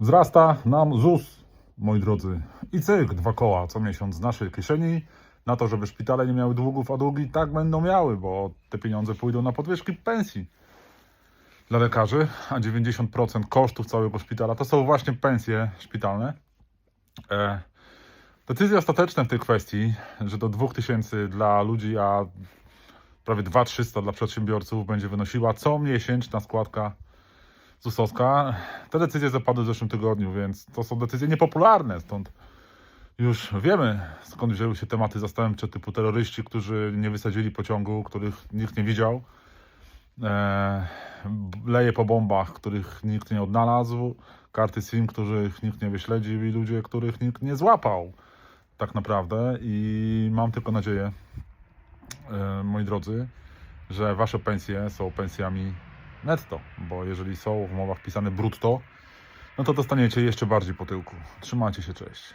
Wzrasta nam ZUS, moi drodzy. I cyk, dwa koła co miesiąc z naszej kieszeni na to, żeby szpitale nie miały długów, a długi tak będą miały, bo te pieniądze pójdą na podwyżki pensji dla lekarzy, a 90% kosztów całego szpitala to są właśnie pensje szpitalne. E, decyzje ostateczne w tej kwestii, że do 2000 dla ludzi, a prawie 2300 dla przedsiębiorców będzie wynosiła co miesięczna składka ZUS-owska. Te decyzje zapadły w zeszłym tygodniu, więc to są decyzje niepopularne, stąd już wiemy, skąd wzięły się tematy zastępcze typu terroryści, którzy nie wysadzili pociągu, których nikt nie widział. E, leje po bombach, których nikt nie odnalazł, karty SIM, których nikt nie wyśledził i ludzie, których nikt nie złapał tak naprawdę i mam tylko nadzieję, e, moi drodzy, że wasze pensje są pensjami netto, bo jeżeli są w umowach wpisane brutto, no to dostaniecie jeszcze bardziej po tyłku. Trzymajcie się, cześć.